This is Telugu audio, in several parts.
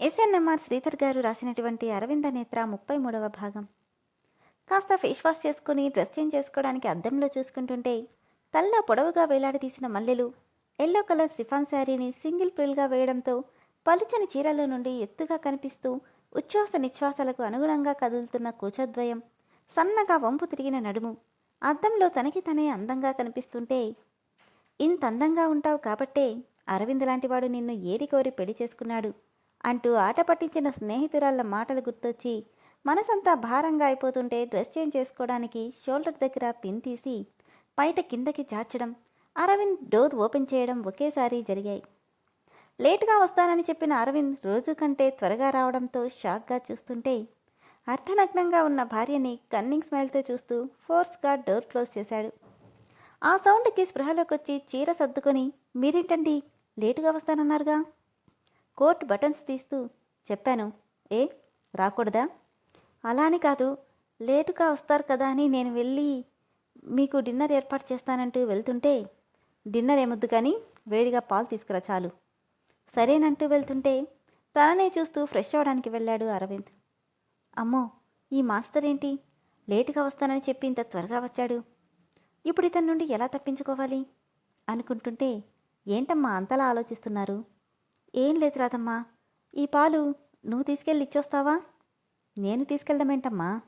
ఎస్ఎన్ఎంఆర్ శ్రీధర్ గారు రాసినటువంటి అరవింద నేత్ర ముప్పై మూడవ భాగం. కాస్త ఫేస్ వాష్ చేసుకుని డ్రెస్ చేంజ్ చేసుకోవడానికి అద్దంలో చూసుకుంటుంటే తల్లో పొడవుగా వేలాడదీసిన మల్లెలు ఎల్లో కలర్ సిఫాన్ శారీని సింగిల్ ప్రిల్గా వేయడంతో పలుచని చీరలో నుండి ఎత్తుగా కనిపిస్తూ ఉచ్ఛ్వాస నిశ్వాసాలకు అనుగుణంగా కదులుతున్న కూచద్వయం సన్నగా వంపు తిరిగిన నడుము అద్దంలో తనకి తనే అందంగా కనిపిస్తుంటే ఇంత అందంగా ఉంటావు కాబట్టే అరవింద్ లాంటివాడు నిన్ను ఏరి కోరి పెళ్ళి చేసుకున్నాడు. అంటూ ఆట పట్టించిన స్నేహితురాళ్ళ మాటలు గుర్తొచ్చి మనసంతా భారంగా అయిపోతుంటే డ్రెస్ చేంజ్ చేసుకోవడానికి షోల్డర్ దగ్గర పిన్ తీసి బయట కిందకి చాచడం అరవింద్ డోర్ ఓపెన్ చేయడం ఒకేసారి జరిగాయి. లేటుగా వస్తానని చెప్పిన అరవింద్ రోజు కంటే త్వరగా రావడంతో షాక్గా చూస్తుంటే అర్ధనగ్నంగా ఉన్న భార్యని కన్నింగ్ స్మైల్తో చూస్తూ ఫోర్స్గా డోర్ క్లోజ్ చేశాడు. ఆ సౌండ్కి స్పృహలోకి వచ్చి చీర సర్దుకొని మీరేంటండి? లేటుగా వస్తానన్నారుగా. కోట్ బటన్స్ తీస్తూ చెప్పాను ఏ రాకూడదా? అలా అని కాదు లేటుగా వస్తారు కదా అని నేను వెళ్ళి మీకు డిన్నర్ ఏర్పాటు చేస్తానంటూ వెళ్తుంటే డిన్నర్ ఏమొద్దు కానీ వేడిగా పాలు తీసుకురా చాలు. సరేనంటూ వెళ్తుంటే తననే చూస్తూ ఫ్రెష్ అవ్వడానికి వెళ్ళాడు అరవింద్. అమ్మో ఈ మాస్టర్ ఏంటి? లేటుగా వస్తానని చెప్పి ఇంత త్వరగా వచ్చాడు. ఇప్పుడు ఇతని నుండి ఎలా తప్పించుకోవాలి? అనుకుంటుంటే ఏంటమ్మా అంతలా ఆలోచిస్తున్నారు? ఏం లేదు రాదమ్మా ఈ పాలు నువ్వు తీసుకెళ్ళి ఇచ్చొస్తావా? నేను తీసుకెళ్ళడమేంటమ్మా?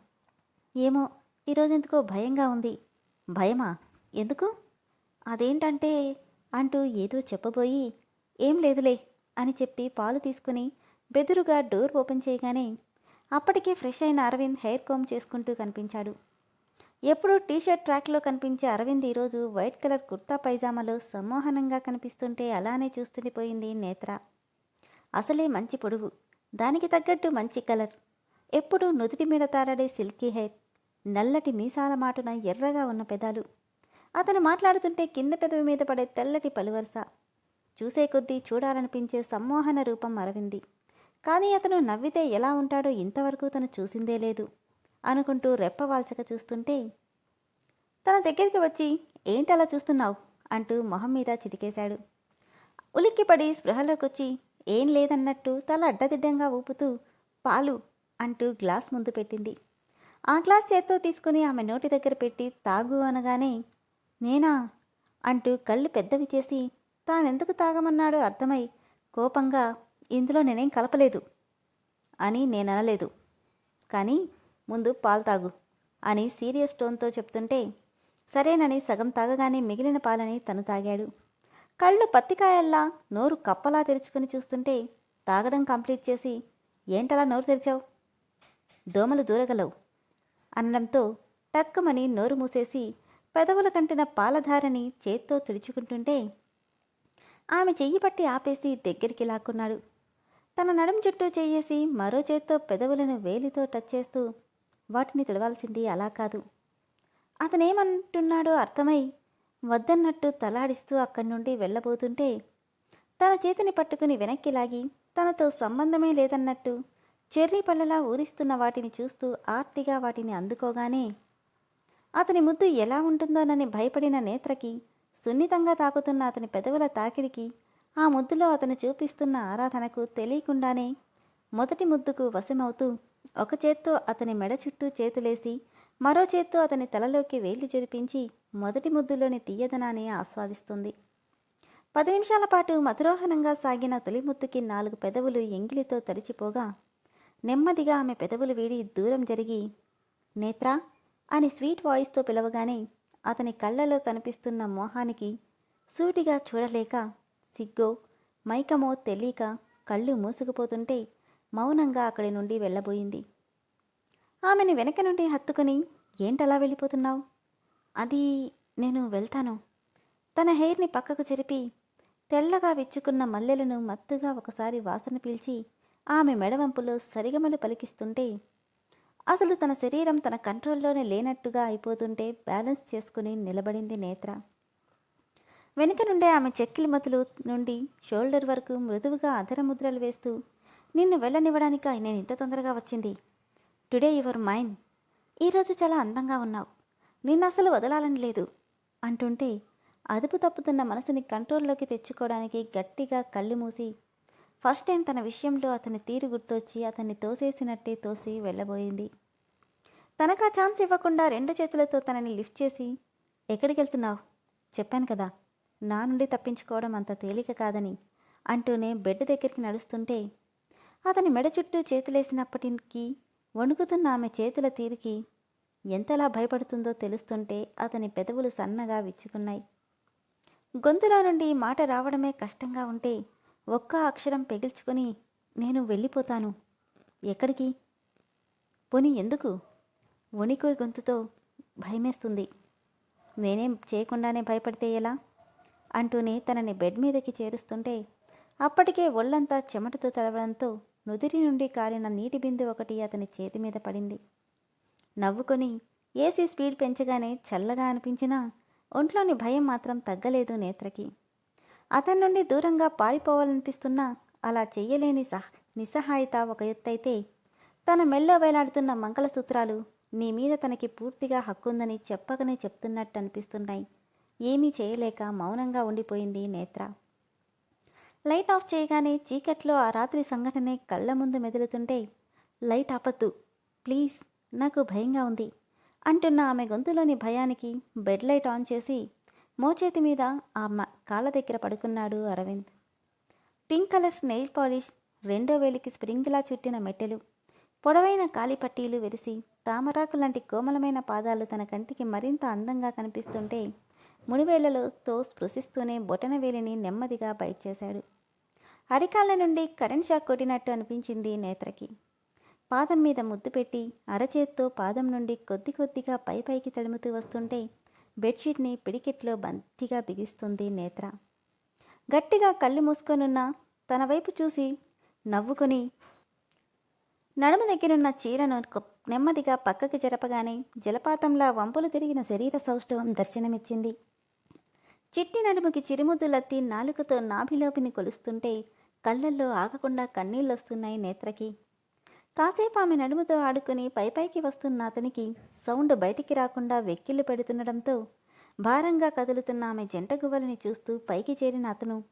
ఏమో ఈరోజు ఎందుకో భయంగా ఉంది. భయమా? ఎందుకు? అదేంటంటే అంటూ ఏదో చెప్పబోయి ఏం లేదులే అని చెప్పి పాలు తీసుకుని బెదురుగా డోర్ ఓపెన్ చేయగానే అప్పటికే ఫ్రెష్ అయిన అరవింద్ హెయిర్ కోమ్ చేసుకుంటూ కనిపించాడు. ఎప్పుడూ టీషర్ట్ ట్రాక్లో కనిపించే అరవింద్ ఈరోజు వైట్ కలర్ కుర్తా పైజామాలో సమ్మోహనంగా కనిపిస్తుంటే అలానే చూస్తుండిపోయింది నేత్ర. అసలే మంచి పొడుగు దానికి తగ్గట్టు మంచి కలర్. ఎప్పుడూ నుదుటి మీద తారడే సిల్కీ హెయిర్. నల్లటి మీసాల మాటున ఎర్రగా ఉన్న పెదాలు. అతను మాట్లాడుతుంటే కింద పెదవి మీద పడే తెల్లటి పలువరస. చూసే కొద్దీ చూడాలనిపించే సమ్మోహన రూపం అరవింది. కానీ అతను నవ్వితే ఎలా ఉంటాడో ఇంతవరకు తను చూసిందే లేదు. అనుకుంటూ రెప్పవాల్చక చూస్తుంటే తన దగ్గరికి వచ్చి ఏంటలా చూస్తున్నావు? అంటూ మొహం మీద చిటికేశాడు. ఉలిక్కిపడి స్పృహలోకొచ్చి ఏం లేదన్నట్టు తల అడ్డదిడ్డంగా ఊపుతూ పాలు అంటూ గ్లాస్ ముందు పెట్టింది. ఆ గ్లాస్ చేత్తో తీసుకుని ఆమె నోటి దగ్గర పెట్టి తాగు అనగానే నేనా? అంటూ కళ్ళు పెద్దవి చేసి తానెందుకు తాగమన్నాడో అర్థమై కోపంగా ఇందులో నేనేం కలపలేదు అని నేననలేదు. కానీ ముందు పాలు తాగు అని సీరియస్ టోన్తో చెప్తుంటే సరేనని సగం తాగగానే మిగిలిన పాలని తను తాగాడు. కళ్ళు పత్తికాయల్లా నోరు కప్పలా తెరుచుకుని చూస్తుంటే తాగడం కంప్లీట్ చేసి ఏంటలా నోరు తెరిచావు? దోమలు దూరగలవు. అనడంతో టక్కుమని నోరు మూసేసి పెదవుల కంటిన పాలధారని చేత్తో తుడుచుకుంటుంటే ఆమె చెయ్యి పట్టి ఆపేసి దగ్గరికి లాక్కున్నాడు. తన నడుం చుట్టూ చేయేసి మరో చేత్తో పెదవులను వేలితో టచ్ చేస్తూ వాటిని తుడవాల్సింది అలా కాదు. అతనేమంటున్నాడో అర్థమై వద్దన్నట్టు తలాడిస్తూ అక్కడి నుండి వెళ్ళబోతుంటే తన చేతిని పట్టుకుని వెనక్కి లాగి తనతో సంబంధమే లేదన్నట్టు చెర్రీ పళ్ళలా ఊరిస్తున్న వాటిని చూస్తూ ఆర్తిగా వాటిని అందుకోగానే అతని ముద్దు ఎలా ఉంటుందోనని భయపడిన నేత్రకి సున్నితంగా తాకుతున్న అతని పెదవుల తాకిడికి ఆ ముద్దులో అతను చూపిస్తున్న ఆరాధనకు తెలియకుండానే మొదటి ముద్దుకు వశమవుతూ ఒక చేత్తో అతని మెడ చుట్టూ చేతులేసి మరో చేత్తో అతని తలలోకి వేళ్ళు జరిపించి మొదటి ముద్దులోని తీయదనాన్ని ఆస్వాదిస్తుంది. పది నిమిషాల పాటు మధురోహనంగా సాగిన తొలి ముద్దుకి నాలుగు పెదవులు ఎంగిలితో తడిచిపోగా నెమ్మదిగా ఆమె పెదవులు వీడి దూరం జరిగి నేత్రా అని స్వీట్ వాయిస్తో పిలవగానే అతని కళ్ళలో కనిపిస్తున్న మోహానికి సూటిగా చూడలేక సిగ్గో మైకమో తెలియక కళ్ళు మూసుకుపోతుంటే మౌనంగా అక్కడి నుండి వెళ్ళబోయింది. ఆమెని వెనక నుండి హత్తుకుని ఏంటలా వెళ్ళిపోతున్నావు? అది నేను వెళ్తాను. తన హెయిర్ని పక్కకు చెరిపి తెల్లగా విచ్చుకున్న మల్లెలను మత్తుగా ఒకసారి వాసన పీల్చి ఆమె మెడవంపులో సరిగమలు పలికిస్తుంటే అసలు తన శరీరం తన కంట్రోల్లోనే లేనట్టుగా అయిపోతుంటే బ్యాలెన్స్ చేసుకుని నిలబడింది నేత్ర. వెనుక నుండే ఆమె చెక్కిలి మతులు నుండి షోల్డర్ వరకు మృదువుగా అధర ముద్రలు వేస్తూ నిన్ను వెళ్ళనివ్వడానిక? నేను ఇంత తొందరగా వచ్చింది. Today your mind. ఈరోజు చాలా అందంగా ఉన్నావు. నిన్ను అసలు వదలాలని లేదు. అంటుంటే అదుపు తప్పుతున్న మనసుని కంట్రోల్లోకి తెచ్చుకోవడానికి గట్టిగా కళ్ళు మూసి ఫస్ట్ టైం తన విషయంలో అతని తీరు గుర్తొచ్చి అతన్ని తోసేసినట్టే తోసి వెళ్ళబోయింది. తనకు ఆ ఛాన్స్ ఇవ్వకుండా రెండు చేతులతో తనని లిఫ్ట్ చేసి ఎక్కడికి వెళ్తున్నావు? చెప్పాను కదా నా నుండి తప్పించుకోవడం అంత తేలిక కాదని అంటూనే బెడ్ దగ్గరికి నడుస్తుంటే అతని మెడ చుట్టూ చేతులేసినప్పటికీ వణుకుతున్న ఆమె చేతుల తీరికి ఎంతలా భయపడుతుందో తెలుస్తుంటే అతని పెదవులు సన్నగా విచ్చుకున్నాయి. గొంతులో నుండి మాట రావడమే కష్టంగా ఉంటే ఒక్క అక్షరం పెగిల్చుకొని నేను వెళ్ళిపోతాను. ఎక్కడికి? పోనీ ఎందుకు? వణికో గొంతుతో భయమేస్తుంది. నేనేం చేయకుండానే భయపడితే ఎలా? అంటూనే తనని బెడ్ మీదకి చేరుస్తుంటే అప్పటికే ఒళ్ళంతా చెమటతో తడవడంతో నుదిరి నుండి కారిన నీటి బిందు ఒకటి అతని చేతి మీద పడింది. నవ్వుకొని ఏసీ స్పీడ్ పెంచగానే చల్లగా అనిపించినా ఒంట్లోని భయం మాత్రం తగ్గలేదు నేత్రకి. అతని నుండి దూరంగా పారిపోవాలనిపిస్తున్నా అలా చెయ్యలేని సహ నిస్సహాయత ఒక ఎత్తైతే తన మెల్లో వేలాడుతున్న మంగళసూత్రాలు నీ మీద తనకి పూర్తిగా హక్కుందని చెప్పకనే చెప్తున్నట్టు అనిపిస్తున్నాయి ఏమీ చేయలేక మౌనంగా ఉండిపోయింది నేత్ర. లైట్ ఆఫ్ చేయగానే చీకట్లో ఆ రాత్రి సంఘటనే కళ్ళ ముందు మెదులుతుంటే లైట్ ఆపద్దు ప్లీజ్ నాకు భయంగా ఉంది అంటున్న ఆమె గొంతులోని భయానికి బెడ్ లైట్ ఆన్ చేసి మోచేతి మీద ఆ మ- కాళ్ళ దగ్గర పడుకున్నాడు Aravind. Pink colour nail polish రెండో వేలికి స్ప్రింగ్లా చుట్టిన మెట్టెలు పొడవైన కాలిపట్టీలు వెరిసి తామరాకు లాంటి కోమలమైన పాదాలు తన కంటికి మరింత అందంగా కనిపిస్తుంటే మునివేళ్ళతో స్పృశిస్తూనే బొటన వేలిని నెమ్మదిగా బయట చేశాడు. అరికాళ్ళ నుండి కరెంట్ షాక్ కొట్టినట్టు అనిపించింది నేత్రకి. పాదం మీద ముద్దు పెట్టి అరచేత్తో పాదం నుండి కొద్ది కొద్దిగా పై పైకి తడుముతూ వస్తుంటే బెడ్షీట్ని పిడికెట్లో బంతిగా బిగిస్తుంది నేత్ర. గట్టిగా కళ్ళు మూసుకొనున్న తన వైపు చూసి నవ్వుకొని నడుము దగ్గరున్న చీరను నెమ్మదిగా పక్కకి జరపగానే జలపాతంలా వంపులు తిరిగిన శరీర సౌష్ఠవం దర్శనమిచ్చింది. చిట్టి నడుముకి చిరుముద్దులత్తి నాలుకతో నాభిలోపిని కొలుస్తుంటే కళ్ళల్లో ఆగకుండా కన్నీళ్ళొస్తున్నాయి నేత్రకి. కాసేపు ఆమె నడుముతో ఆడుకుని పైపైకి వస్తున్న అతనికి సౌండ్ బయటికి రాకుండా వెక్కిళ్ళు పెడుతుండడంతో భారంగా కదులుతున్న ఆమె జంట గువ్వలని చూస్తూ పైకి చేరిన అతను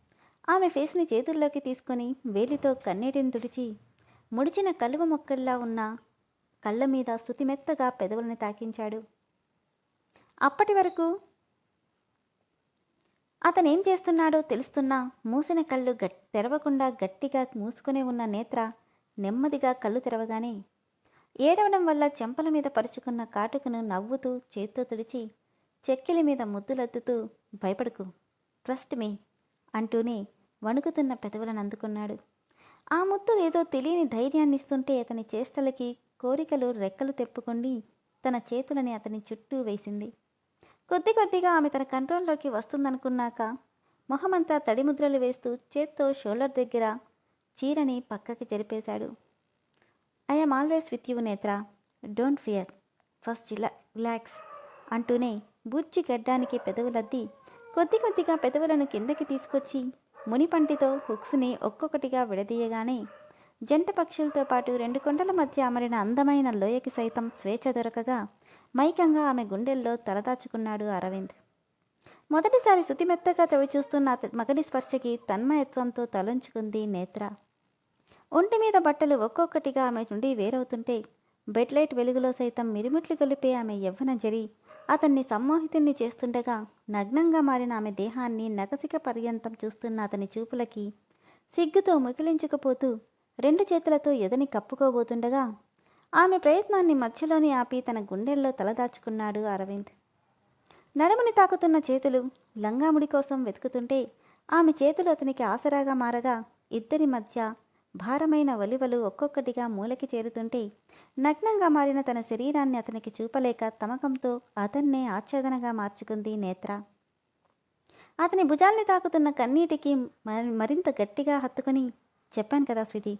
ఆమె ఫేస్ని చేతుల్లోకి తీసుకొని వేలితో కన్నీటిని తుడిచి ముడిచిన కలువ మొక్కల్లా ఉన్న కళ్ళ మీద సుతిమెత్తగా పెదవులని తాకించాడు. అప్పటి వరకు అతనేం చేస్తున్నాడో తెలుస్తున్నా మూసిన కళ్ళు గట్ తెరవకుండా గట్టిగా మూసుకునే ఉన్న నేత్ర నెమ్మదిగా కళ్ళు తెరవగానే ఏడవడం వల్ల చెంపల మీద పరుచుకున్న కాటుకను నవ్వుతూ చేత్తో తుడిచి చెక్కిలి మీద ముద్దులద్దుతూ భయపడకు ట్రస్ట్ మీ అంటూనే వణుకుతున్న పెదవులను అందుకున్నాడు. ఆ ముద్దు ఏదో తెలియని ధైర్యాన్ని ఇస్తుంటే అతని చేష్టలకి కోరికలు రెక్కలు తెప్పుకొని తన చేతులని అతని చుట్టూ వేసింది. కొద్ది కొద్దిగా ఆమె తన కంట్రోల్లోకి వస్తుందనుకున్నాక మొహమంతా తడిముద్రలు వేస్తూ చేత్తో షోల్డర్ దగ్గర చీరని పక్కకి జరిపేశాడు. I'm always with you Netra. Don't fear. First relax అంటూనే బుజ్జి గడ్డానికి పెదవులద్ది కొద్ది కొద్దిగా పెదవులను కిందకి తీసుకొచ్చి మునిపంటితో హుక్స్ని ఒక్కొక్కటిగా విడదీయగానే జంట పక్షులతో పాటు రెండు కొండల మధ్య అమరిన అందమైన లోయకి సైతం స్వేచ్ఛ దొరకగా మైకంగా ఆమె గుండెల్లో తలదాచుకున్నాడు అరవింద్. మొదటిసారి శుతిమెత్తగా చవి చూస్తున్న మగడి స్పర్శకి తన్మయత్వంతో తలంచుకుంది నేత్ర. ఒంటి మీద బట్టలు ఒక్కొక్కటిగా ఆమె నుండి వేరవుతుంటే బెడ్లైట్ వెలుగులో సైతం మిరుమిట్లు గొలిపే ఆమె యవ్వన జరి అతన్ని సమ్మోహితుణ్ణి చేస్తుండగా నగ్నంగా మారిన ఆమె దేహాన్ని నగసిక పర్యంతం చూస్తున్న అతని చూపులకి సిగ్గుతో ముకిలించుకుపోతూ రెండు చేతులతో ఎదని కప్పుకోబోతుండగా ఆమె ప్రయత్నాన్ని మధ్యలోనే ఆపి తన గుండెల్లో తలదాచుకున్నాడు అరవింద్. నడుముని తాకుతున్న చేతులు లంగాముడి కోసం వెతుకుతుంటే ఆమె చేతులు అతనికి ఆసరాగా మారగా ఇద్దరి మధ్య భారమైన ఒలివలు ఒక్కొక్కటిగా మూలకి చేరుతుంటే నగ్నంగా మారిన తన శరీరాన్ని అతనికి చూపలేక తమకంతో అతన్నే ఆచ్ఛాదనగా మార్చుకుంది నేత్ర. అతని భుజాల్ని తాకుతున్న కన్నీటికి మరింత గట్టిగా హత్తుకుని చెప్పాను కదా స్వీటీ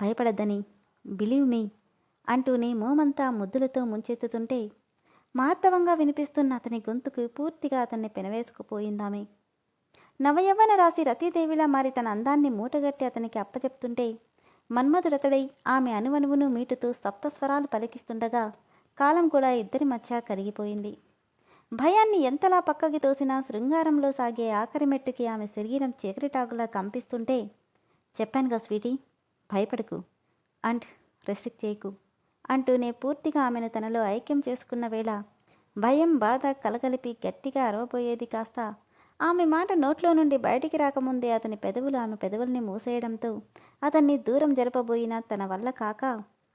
భయపడద్దని బిలీవ్ మీ అంటూనే మోమంతా ముద్దులతో ముంచెత్తుతుంటే మార్తవంగా వినిపిస్తున్న అతని గొంతుకు పూర్తిగా అతన్ని పెనవేసుకుపోయిందామె. నవయవ్వన రాసి రతీదేవిలా మారి తన అందాన్ని మూటగట్టి అతనికి అప్పచెప్తుంటే మన్మధుడతడై ఆమె అణువణువును మీటుతూ సప్తస్వరాలు పలికిస్తుండగా కాలం కూడా ఇద్దరి మధ్య కరిగిపోయింది. భయాన్ని ఎంతలా పక్కకి తోసినా శృంగారంలో సాగే ఆఖరి మెట్టుకి ఆమె శరీరం చీకటిటాకులా కంపిస్తుంటే చెప్పానుగా స్వీటీ భయపడకు అండ్ రెస్ట్రిక్ట్ చేయకు. అంటూనే పూర్తిగా ఆమెను తనలో ఐక్యం చేసుకున్న వేళ భయం బాధ కలగలిపి గట్టిగా అరవబోయేది కాస్త. ఆమె మాట నోట్లో నుండి బయటికి రాకముందే అతని పెదవులు ఆమె పెదవుల్ని మూసేయడంతో అతన్ని దూరం జరపబోయినా తన వల్ల కాక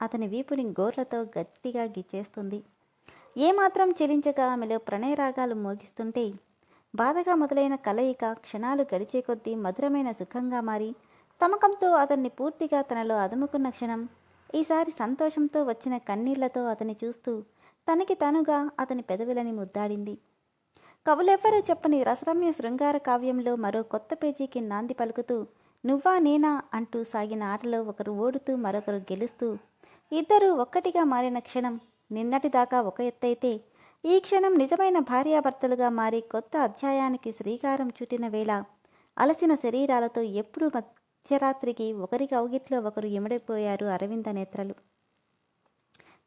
అతని వీపుని గోర్లతో గట్టిగా గిచ్చేస్తుంది. ఏమాత్రం చెలించక ఆమెలో ప్రణయరాగాలు మోగిస్తుంటే బాధగా మొదలైన కలయిక క్షణాలు గడిచే కొద్దీ మధురమైన సుఖంగా మారి తమకంతో అతన్ని పూర్తిగా తనలో అదుముకున్న క్షణం ఈసారి సంతోషంతో వచ్చిన కన్నీళ్ళతో అతని చూస్తూ తనకి తనుగా అతని పెదవులని ముద్దాడింది. కవులెవ్వరూ చెప్పని రసరమ్య శృంగార కావ్యంలో మరో కొత్త పేజీకి నాంది పలుకుతూ నువ్వా నేనా? అంటూ సాగిన ఆటలో ఒకరు ఓడుతూ మరొకరు గెలుస్తూ ఇద్దరూ ఒక్కటిగా మారిన క్షణం నిన్నటిదాకా ఒక ఎత్తైతే ఈ క్షణం నిజమైన భార్యాభర్తలుగా మారి కొత్త అధ్యాయానికి శ్రీకారం చుట్టిన వేళ అలసిన శరీరాలతో ఎప్పుడూ మధ్యరాత్రికి ఒకరి కౌగిట్లో ఒకరు ఇమిడిపోయారు అరవింద నేత్రలు.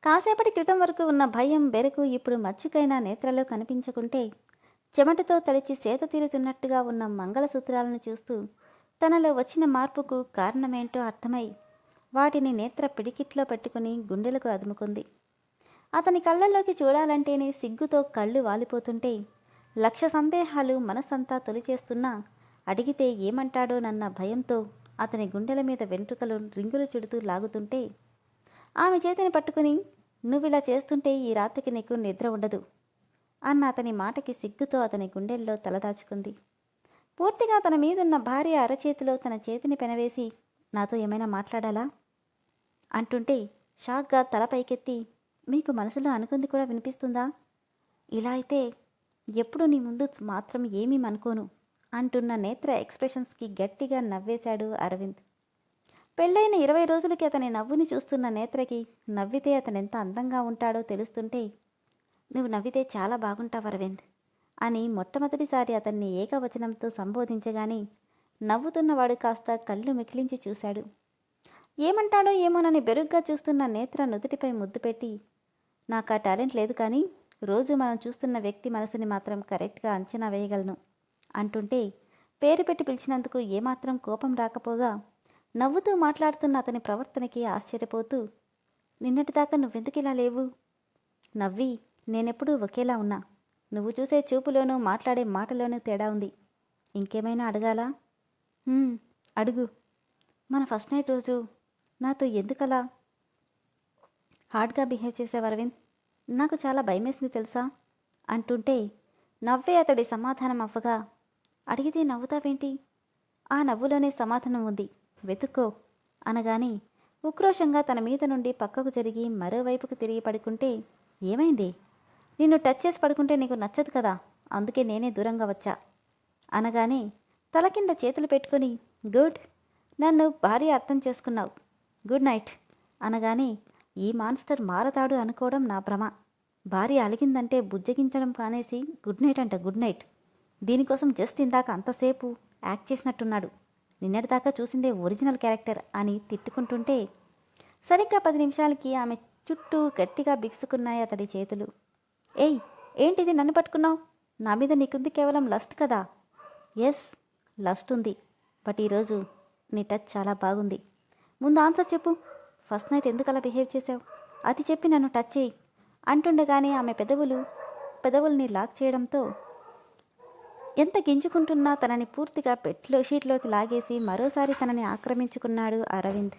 కాసేపటి క్రితం వరకు ఉన్న భయం బెరకు ఇప్పుడు మచ్చుకైన నేత్రలో కనిపించకుంటే చెమటతో తడిచి సేత తీరుతున్నట్టుగా ఉన్న మంగళసూత్రాలను చూస్తూ తనలో వచ్చిన మార్పుకు కారణమేంటో అర్థమై వాటిని నేత్ర పిడికిట్లో పెట్టుకుని గుండెలకు అదుముకుంది. అతని కళ్ళల్లోకి చూడాలంటేనే సిగ్గుతో కళ్ళు వాలిపోతుంటే లక్ష సందేహాలు మనసంతా తొలిచేస్తున్నా అడిగితే ఏమంటాడోనన్న భయంతో అతని గుండెల మీద వెంట్రుకలు రింగులు చుడుతూ లాగుతుంటే ఆమె చేతిని పట్టుకుని నువ్విలా చేస్తుంటే ఈ రాత్రికి నీకు నిద్ర ఉండదు అన్న అతని మాటకి సిగ్గుతో అతని గుండెల్లో తలదాచుకుంది పూర్తిగా తన మీదున్న భార్య అరచేతిలో తన చేతిని పెనవేసి నాతో ఏమైనా మాట్లాడాలా? అంటుంటే షాక్గా తల పైకెత్తి మీకు మనసులో అనుకుంది కూడా వినిపిస్తుందా? ఇలా అయితే ఎప్పుడు నీ ముందు మాత్రం ఏమీ అనుకోను అంటున్న నేత్ర ఎక్స్ప్రెషన్స్కి గట్టిగా నవ్వేశాడు అరవింద్. పెళ్ళైన ఇరవై రోజులకి అతని నవ్వుని చూస్తున్న నేత్రకి నవ్వితే అతను ఎంత అందంగా ఉంటాడో తెలుస్తుంటే నువ్వు నవ్వితే చాలా బాగుంటావు అరవింద్ అని మొట్టమొదటిసారి అతన్ని ఏకవచనంతో సంబోధించగానే నవ్వుతున్నవాడు కాస్త కళ్ళు మికిలించి చూశాడు. ఏమంటాడో ఏమోనని బెరుగ్గా చూస్తున్న నేత్ర నుదుటిపై ముద్దు పెట్టి నాకు ఆ టాలెంట్ లేదు కానీ రోజు మనం చూస్తున్న వ్యక్తి మనసుని మాత్రం కరెక్ట్గా అంచనా వేయగలను. అంటుంటే పేరు పెట్టి పిలిచినందుకు ఏమాత్రం కోపం రాకపోగా నవ్వుతూ మాట్లాడుతున్న అతని ప్రవర్తనకి ఆశ్చర్యపోతూ నిన్నటిదాకా నువ్వెందుకు ఇలా లేవు? నవ్వి నేనెప్పుడూ ఒకేలా ఉన్నా. నువ్వు చూసే చూపులోనూ మాట్లాడే మాటలోనూ తేడా ఉంది. ఇంకేమైనా అడగాలా? అడుగు. మన ఫస్ట్ నైట్ రోజు నాతో ఎందుకలా హార్డ్గా బిహేవ్ చేసే అరవింద్? నాకు చాలా భయమేసింది తెలుసా? అంటుంటే నవ్వే అతడి సమాధానం అవ్వగా అడిగితే నవ్వుతావేంటి? ఆ నవ్వులోనే సమాధానం ఉంది. వెతుక్కో. అనగాని ఉక్రోషంగా తన మీద నుండి పక్కకు జరిగి మరోవైపుకు తిరిగి పడుకుంటే ఏమైంది? నిన్ను టచ్ చేసి పడుకుంటే నీకు నచ్చదు కదా? అందుకే నేనే దూరంగా వచ్చా. అనగానే తల కింద చేతులు పెట్టుకొని గుడ్ నన్ను భార్య అర్థం చేసుకున్నావు. Good night. అనగానే ఈ మాన్స్టర్ మారతాడు అనుకోవడం నా భ్రమ. భార్య అలిగిందంటే బుజ్జగించడం కానేసి గుడ్ నైట్ అంట గుడ్ నైట్. దీనికోసం జస్ట్ ఇందాక అంతసేపు యాక్ట్ చేసినట్టున్నాడు. నిన్నటిదాకా చూసిందే ఒరిజినల్ క్యారెక్టర్ అని తిట్టుకుంటుంటే సరిగ్గా పది నిమిషాలకి ఆమె చుట్టూ గట్టిగా బిగుసుకున్నాయి అతడి చేతులు. ఏయ్ ఏంటిది నన్ను పట్టుకున్నావు? నా మీద నీకుంది కేవలం లస్ట్ కదా? ఎస్ లస్ట్ ఉంది. బట్ ఈరోజు నీ టచ్ చాలా బాగుంది. ముందు ఆన్సర్ చెప్పు. ఫస్ట్ నైట్ ఎందుకు అలా బిహేవ్ చేసావు అది చెప్పి నన్ను టచ్ చేయి. అంటుండగానే ఆమె పెదవులు పెదవుల్ని లాక్ చేయడంతో ఎంత గింజుకుంటున్నా తనని పూర్తిగా పెట్లో షీట్లోకి లాగేసి మరోసారి తనని ఆక్రమించుకున్నాడు అరవింద్.